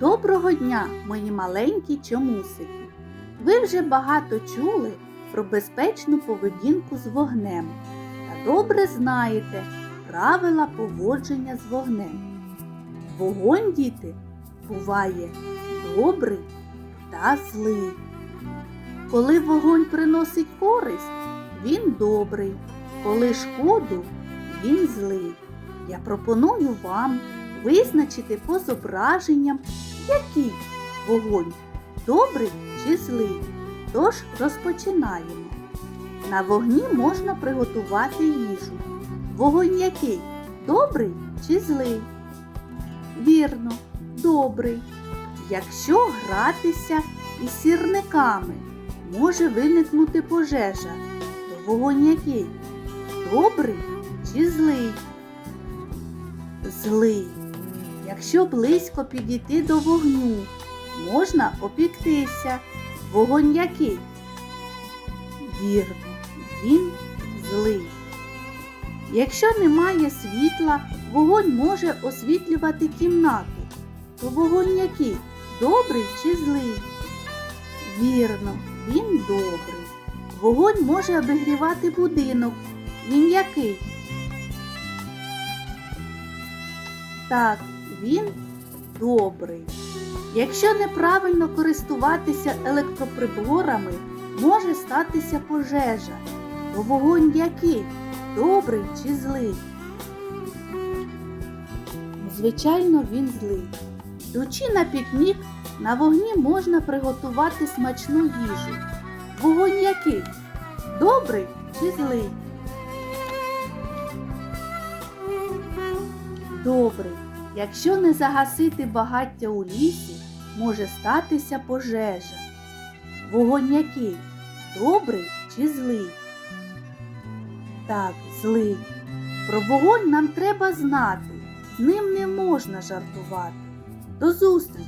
Доброго дня, мої маленькі чомусики! Ви вже багато чули про безпечну поведінку з вогнем та добре знаєте правила поводження з вогнем. Вогонь, діти, буває добрий та злий. Коли вогонь приносить користь, він добрий, коли шкоду, він злий. Я пропоную вам визначити по зображенням, який вогонь добрий чи злий. Тож розпочинаємо. На вогні можна приготувати їжу. Вогонь який? Добрий чи злий? Вірно, добрий. Якщо гратися із сірниками, може виникнути пожежа. То вогонь який? Добрий чи злий? Злий. Якщо близько підійти до вогню, можна опіктися. Вогонь який? Вірно, він злий. Якщо немає світла, вогонь може освітлювати кімнату. То вогонь який? Добрий чи злий? Вірно, він добрий. Вогонь може обігрівати будинок. Він який? Так, він добрий. Якщо неправильно користуватися електроприборами, може статися пожежа. То вогонь який? Добрий чи злий? Звичайно, він злий. Йдучи на пікнік, на вогні можна приготувати смачну їжу. Вогонь який? Добрий чи злий? Якщо не загасити багаття у лісі, може статися пожежа. Вогонь який? Добрий чи злий? Так, злий. Про вогонь нам треба знати. З ним не можна жартувати. До зустрічі!